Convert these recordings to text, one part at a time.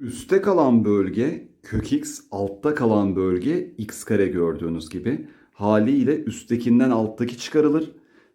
Üste kalan bölge kök x, altta kalan bölge x kare gördüğünüz gibi. Haliyle üsttekinden alttaki çıkarılır.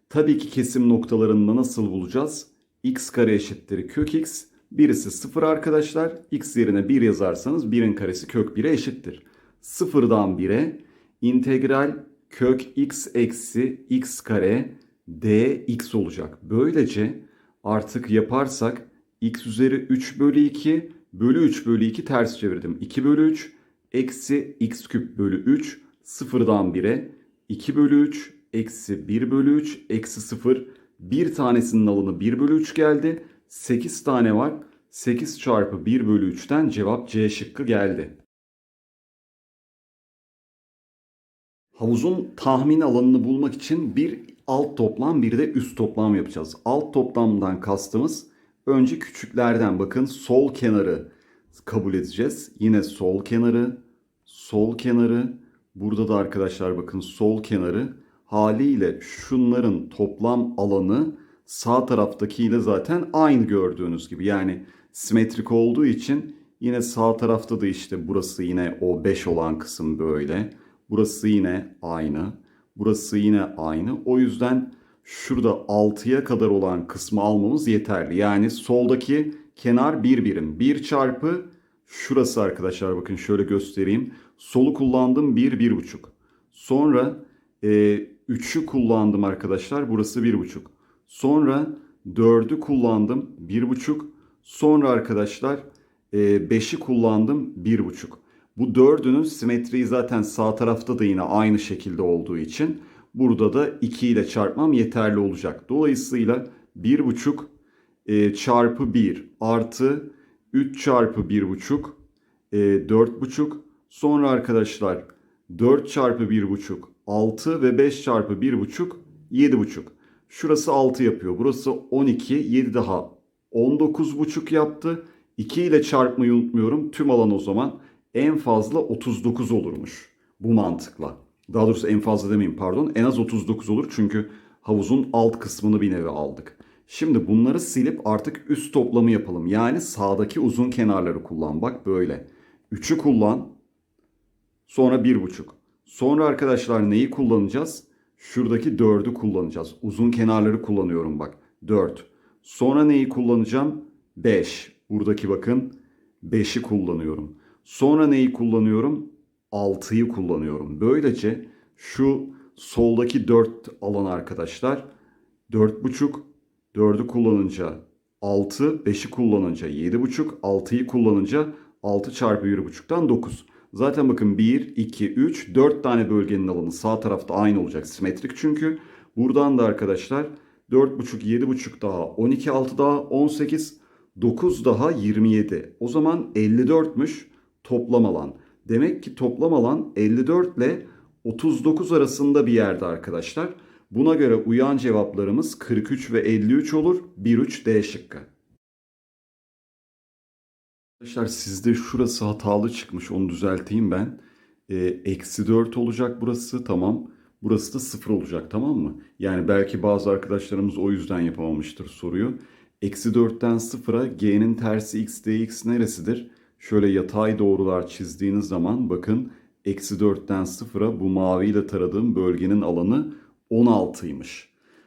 Tabii ki kesim noktalarında nasıl bulacağız? x kare eşittir kök x. Birisi 0 arkadaşlar. x yerine 1 yazarsanız 1'in karesi kök 1'e eşittir. Sıfırdan 1'e integral kök x eksi x kare dx olacak. Böylece artık yaparsak x üzeri 3 bölü 2 bölü 3 bölü 2 ters çevirdim. 2 bölü 3 eksi x küp bölü 3 sıfırdan 1'e 2 bölü 3 eksi 1 bölü 3 eksi 0 bir tanesinin alanı 1 bölü 3 geldi. 8 tane var. 8 çarpı 1 bölü 3'ten cevap C şıkkı geldi. Havuzun tahmin alanını bulmak için bir alt toplam bir de üst toplam yapacağız. Alt toplamdan kastımız önce küçüklerden bakın sol kenarı kabul edeceğiz. Yine sol kenarı, sol kenarı. Burada da arkadaşlar bakın sol kenarı haliyle şunların toplam alanı sağ taraftakiyle zaten aynı gördüğünüz gibi. Yani simetrik olduğu için yine sağ tarafta da işte burası yine o 5 olan kısım böyle. Burası yine aynı. Burası yine aynı. O yüzden şurada 6'ya kadar olan kısmı almamız yeterli. Yani soldaki kenar bir birim. 1 çarpı şurası arkadaşlar bakın şöyle göstereyim. Solu kullandım 1, 1,5. Sonra e, 3'ü kullandım arkadaşlar. Burası 1,5. Sonra 4'ü kullandım 1,5. Sonra arkadaşlar 5'i kullandım 1,5. Bu dördünün simetriği zaten sağ tarafta da yine aynı şekilde olduğu için burada da 2 ile çarpmam yeterli olacak. Dolayısıyla 1,5 e, çarpı 1 artı 3 çarpı 1,5 e, 4,5 sonra arkadaşlar 4 çarpı 1,5 6 ve 5 çarpı 1,5 7,5. Şurası 6 yapıyor. Burası 12, 7 daha 19,5 yaptı. 2 ile çarpmayı unutmuyorum. Tüm alan o zaman en fazla 39 olurmuş bu mantıkla. Daha doğrusu en fazla demeyeyim pardon. En az 39 olur çünkü havuzun alt kısmını bir nevi aldık. Şimdi bunları silip artık üst toplamı yapalım. Yani sağdaki uzun kenarları kullan. Bak böyle. 3'ü kullan. Sonra 1,5. Sonra arkadaşlar neyi kullanacağız? Şuradaki 4'ü kullanacağız. Uzun kenarları kullanıyorum bak. 4. Sonra neyi kullanacağım? 5. Buradaki bakın 5'i kullanıyorum. Sonra neyi kullanıyorum? 6'yı kullanıyorum. Böylece şu soldaki 4 alan arkadaşlar 4,5 4'ü kullanınca 6, 5'i kullanınca 7,5, 6'yı kullanınca 6 çarpı 1,5'tan 9. Zaten bakın 1, 2, 3, 4 tane bölgenin alanı sağ tarafta aynı olacak. Simetrik çünkü. Buradan da arkadaşlar 4,5, 7,5 daha 12, 6 daha 18, 9 daha 27. O zaman 54'müş toplam alan. Demek ki toplam alan 54 ile 39 arasında bir yerde arkadaşlar. Buna göre uyan cevaplarımız 43 ve 53 olur. 1-3 D şıkkı. Arkadaşlar sizde şurası hatalı çıkmış onu düzelteyim ben. Ee, Eksi 4 olacak burası tamam. Burası da 0 olacak tamam mı? Yani belki bazı arkadaşlarımız o yüzden yapamamıştır soruyu. Eksi 4'ten 0'a g'nin tersi x dx neresidir? Şöyle yatay doğrular çizdiğiniz zaman bakın eksi 4'ten 0'a bu maviyle taradığım bölgenin alanı 16'ymış.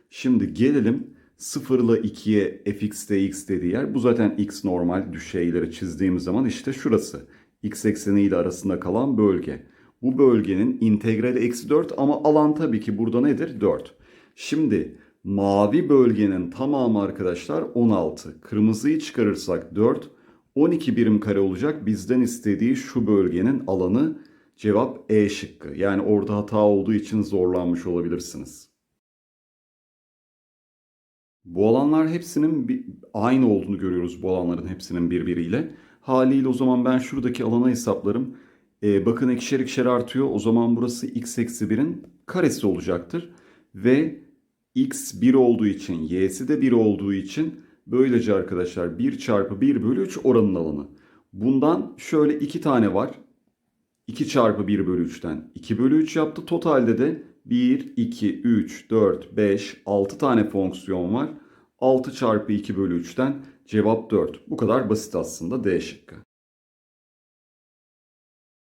Şimdi gelelim 0 ile 2'ye fx dx dediği yer. Bu zaten x normal düşeyleri çizdiğimiz zaman işte şurası. x ekseni ile arasında kalan bölge. Bu bölgenin integrali eksi 4 ama alan tabii ki burada nedir? 4. Şimdi mavi bölgenin tamamı arkadaşlar 16. Kırmızıyı çıkarırsak 4. 12 birim kare olacak. Bizden istediği şu bölgenin alanı cevap E şıkkı. Yani orada hata olduğu için zorlanmış olabilirsiniz. Bu alanlar hepsinin aynı olduğunu görüyoruz bu alanların hepsinin birbiriyle. Haliyle o zaman ben şuradaki alana hesaplarım. Ee, bakın ikişer ikişer artıyor. O zaman burası x eksi 1'in karesi olacaktır. Ve x 1 olduğu için y'si de 1 olduğu için böylece arkadaşlar 1 çarpı 1 bölü 3 oranın alanı. Bundan şöyle 2 tane var. 2 çarpı 1 bölü 3'ten 2 bölü 3 yaptı. Totalde de 1, 2, 3, 4, 5, 6 tane fonksiyon var. 6 çarpı 2 bölü 3'ten cevap 4. Bu kadar basit aslında D şıkkı.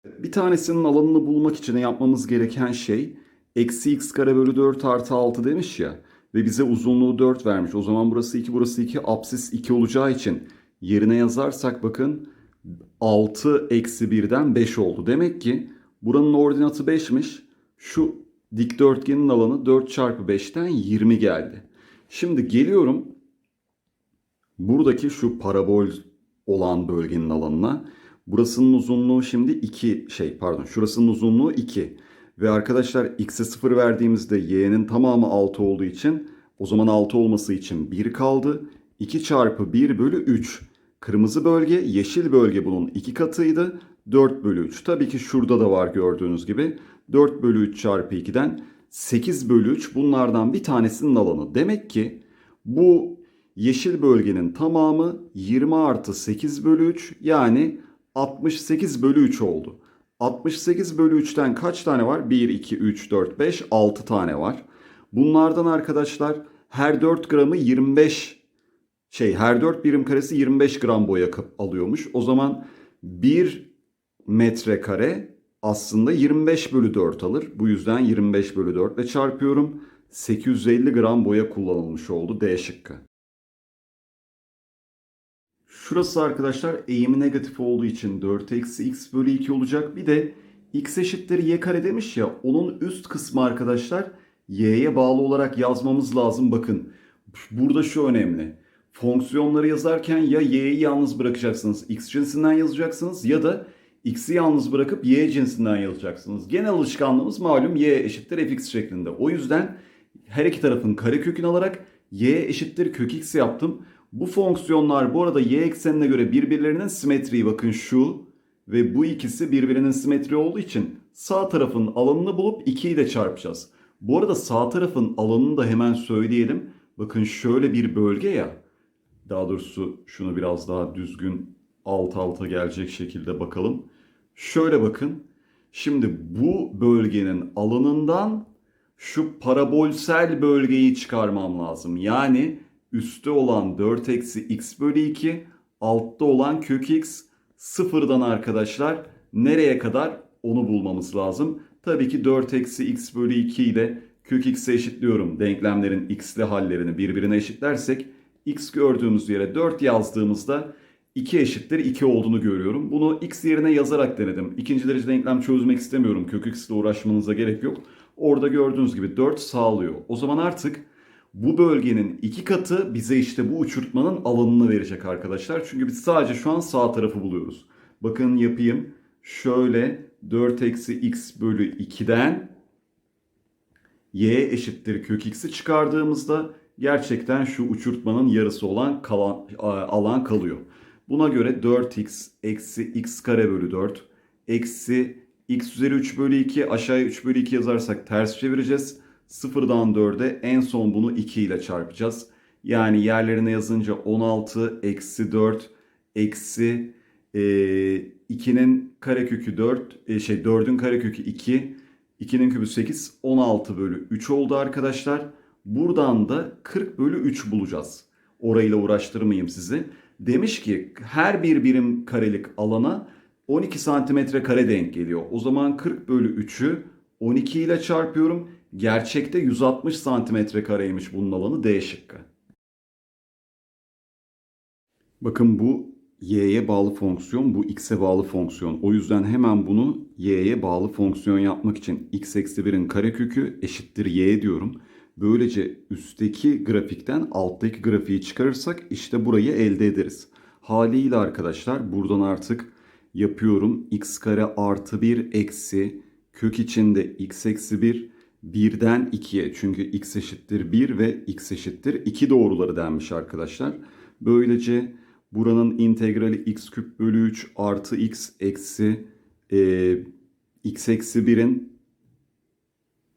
Bir tanesinin alanını bulmak için yapmamız gereken şey eksi x kare bölü 4 artı 6 demiş ya ve bize uzunluğu 4 vermiş. O zaman burası 2 burası 2 apsis 2 olacağı için yerine yazarsak bakın 6 eksi 1'den 5 oldu. Demek ki buranın ordinatı 5'miş. Şu dikdörtgenin alanı 4 çarpı 5'ten 20 geldi. Şimdi geliyorum buradaki şu parabol olan bölgenin alanına. Burasının uzunluğu şimdi 2 şey pardon şurasının uzunluğu 2. Ve arkadaşlar x'e 0 verdiğimizde y'nin tamamı 6 olduğu için o zaman 6 olması için 1 kaldı. 2 çarpı 1 bölü 3. Kırmızı bölge yeşil bölge bunun 2 katıydı. 4 bölü 3. Tabii ki şurada da var gördüğünüz gibi. 4 bölü 3 çarpı 2'den 8 bölü 3 bunlardan bir tanesinin alanı. Demek ki bu yeşil bölgenin tamamı 20 artı 8 bölü 3 yani 68 bölü 3 oldu. 68 bölü 3'ten kaç tane var? 1, 2, 3, 4, 5, 6 tane var. Bunlardan arkadaşlar her 4 gramı 25 şey her 4 birim karesi 25 gram boya alıyormuş. O zaman 1 metrekare aslında 25 bölü 4 alır. Bu yüzden 25 bölü 4 ile çarpıyorum. 850 gram boya kullanılmış oldu D şıkkı. Şurası arkadaşlar eğimi negatif olduğu için 4 eksi x bölü 2 olacak. Bir de x eşittir y kare demiş ya onun üst kısmı arkadaşlar y'ye bağlı olarak yazmamız lazım. Bakın burada şu önemli. Fonksiyonları yazarken ya y'yi yalnız bırakacaksınız x cinsinden yazacaksınız ya da x'i yalnız bırakıp y cinsinden yazacaksınız. Genel alışkanlığımız malum y eşittir fx şeklinde. O yüzden her iki tarafın karekökünü alarak y eşittir kök x yaptım. Bu fonksiyonlar bu arada y eksenine göre birbirlerinin simetriği bakın şu ve bu ikisi birbirinin simetri olduğu için sağ tarafın alanını bulup 2 ile çarpacağız. Bu arada sağ tarafın alanını da hemen söyleyelim. Bakın şöyle bir bölge ya. Daha doğrusu şunu biraz daha düzgün alt alta gelecek şekilde bakalım. Şöyle bakın. Şimdi bu bölgenin alanından şu parabolsel bölgeyi çıkarmam lazım. Yani üstte olan 4 eksi x bölü 2, altta olan kök x sıfırdan arkadaşlar nereye kadar onu bulmamız lazım. Tabii ki 4 eksi x bölü 2 ile kök x'e eşitliyorum. Denklemlerin x'li hallerini birbirine eşitlersek x gördüğümüz yere 4 yazdığımızda 2 eşittir 2 olduğunu görüyorum. Bunu x yerine yazarak denedim. İkinci derece denklem çözmek istemiyorum. Kök x ile uğraşmanıza gerek yok. Orada gördüğünüz gibi 4 sağlıyor. O zaman artık bu bölgenin iki katı bize işte bu uçurtmanın alanını verecek arkadaşlar. Çünkü biz sadece şu an sağ tarafı buluyoruz. Bakın yapayım. Şöyle 4 eksi x bölü 2'den y eşittir kök x'i çıkardığımızda gerçekten şu uçurtmanın yarısı olan kalan, alan kalıyor. Buna göre 4x eksi x kare bölü 4 eksi x üzeri 3 bölü 2 aşağıya 3 bölü 2 yazarsak ters çevireceğiz. Sıfırdan 4'e en son bunu 2 ile çarpacağız. Yani yerlerine yazınca 16 eksi 4 eksi e, 2'nin karekökü 4 e, şey 4'ün karekökü 2 2'nin kübü 8 16 bölü 3 oldu arkadaşlar. Buradan da 40 bölü 3 bulacağız. Orayla uğraştırmayayım sizi. Demiş ki her bir birim karelik alana 12 santimetre kare denk geliyor. O zaman 40 bölü 3'ü 12 ile çarpıyorum. Gerçekte 160 santimetre kareymiş bunun alanı D şıkkı. Bakın bu y'ye bağlı fonksiyon, bu x'e bağlı fonksiyon. O yüzden hemen bunu y'ye bağlı fonksiyon yapmak için x eksi 1'in karekökü eşittir y diyorum. Böylece üstteki grafikten alttaki grafiği çıkarırsak işte burayı elde ederiz. Haliyle arkadaşlar buradan artık yapıyorum. x kare artı 1 eksi kök içinde x eksi 1 1'den 2'ye çünkü x eşittir 1 ve x eşittir 2 doğruları denmiş arkadaşlar. Böylece buranın integrali x küp bölü 3 artı x eksi e, x eksi 1'in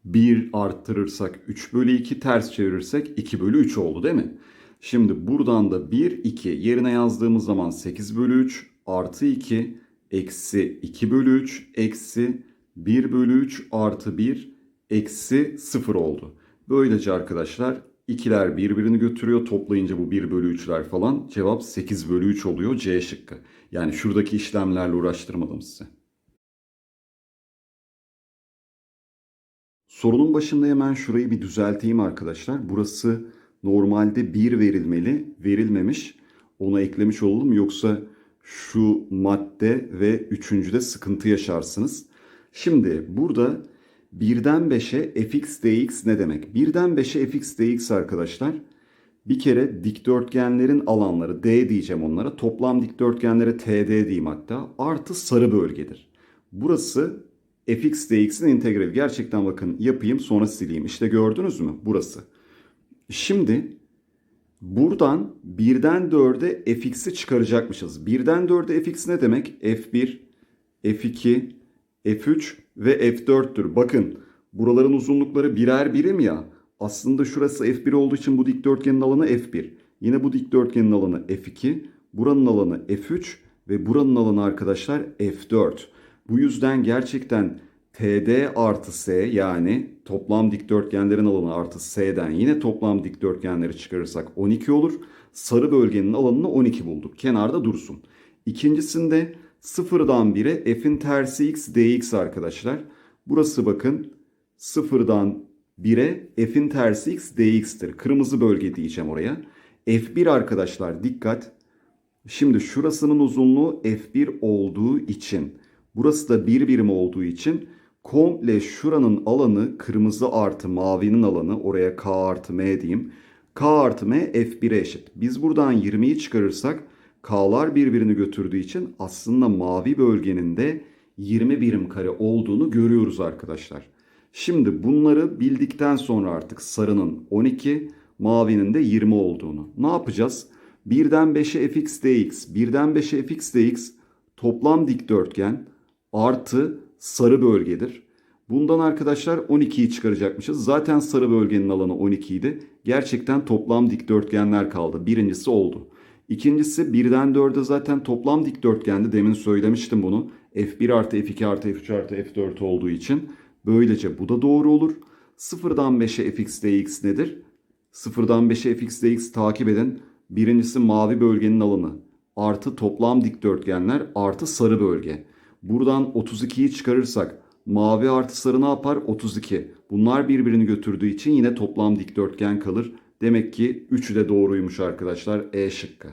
1 arttırırsak 3 bölü 2 ters çevirirsek 2 bölü 3 oldu değil mi? Şimdi buradan da 1 2 yerine yazdığımız zaman 8 bölü 3 artı 2 eksi 2 bölü 3 eksi 1 bölü 3 artı 1 eksi 0 oldu. Böylece arkadaşlar ikiler birbirini götürüyor. Toplayınca bu 1 bölü 3'ler falan cevap 8 bölü 3 oluyor C şıkkı. Yani şuradaki işlemlerle uğraştırmadım size. Sorunun başında hemen şurayı bir düzelteyim arkadaşlar. Burası normalde 1 verilmeli, verilmemiş. Ona eklemiş olalım yoksa şu madde ve üçüncüde sıkıntı yaşarsınız. Şimdi burada 1'den 5'e fx dx ne demek? 1'den 5'e fx dx arkadaşlar bir kere dikdörtgenlerin alanları D diyeceğim onlara. Toplam dikdörtgenlere TD diyeyim hatta. Artı sarı bölgedir. Burası fx dx'in integrali. Gerçekten bakın yapayım sonra sileyim. İşte gördünüz mü? Burası. Şimdi buradan 1'den 4'e fx'i çıkaracakmışız. 1'den 4'e fx ne demek? f1, f2, f3 ve f4'tür. Bakın buraların uzunlukları birer birim ya. Aslında şurası f1 olduğu için bu dikdörtgenin alanı f1. Yine bu dikdörtgenin alanı f2. Buranın alanı f3 ve buranın alanı arkadaşlar f4. Bu yüzden gerçekten TD artı S yani toplam dikdörtgenlerin alanı artı S'den yine toplam dikdörtgenleri çıkarırsak 12 olur. Sarı bölgenin alanını 12 bulduk. Kenarda dursun. İkincisinde sıfırdan 1'e f'in tersi x dx arkadaşlar. Burası bakın sıfırdan 1'e f'in tersi x dx'tir. Kırmızı bölge diyeceğim oraya. f1 arkadaşlar dikkat. Şimdi şurasının uzunluğu f1 olduğu için burası da 1 birim olduğu için komple şuranın alanı kırmızı artı mavinin alanı oraya k artı m diyeyim. k artı m f1'e eşit. Biz buradan 20'yi çıkarırsak k'lar birbirini götürdüğü için aslında mavi bölgenin de 20 birim kare olduğunu görüyoruz arkadaşlar. Şimdi bunları bildikten sonra artık sarının 12, mavinin de 20 olduğunu. Ne yapacağız? 1'den 5'e fx dx, 1'den 5'e fx dx toplam dikdörtgen artı sarı bölgedir. Bundan arkadaşlar 12'yi çıkaracakmışız. Zaten sarı bölgenin alanı 12 idi. Gerçekten toplam dikdörtgenler kaldı. Birincisi oldu. İkincisi 1'den 4'e zaten toplam dikdörtgendi. Demin söylemiştim bunu. F1 artı F2 artı F3 artı F4 olduğu için. Böylece bu da doğru olur. 0'dan 5'e fx dx nedir? 0'dan 5'e fx dx takip edin. Birincisi mavi bölgenin alanı. Artı toplam dikdörtgenler artı sarı bölge. Buradan 32'yi çıkarırsak mavi artı sarı ne yapar? 32. Bunlar birbirini götürdüğü için yine toplam dikdörtgen kalır. Demek ki 3'ü de doğruymuş arkadaşlar. E şıkkı.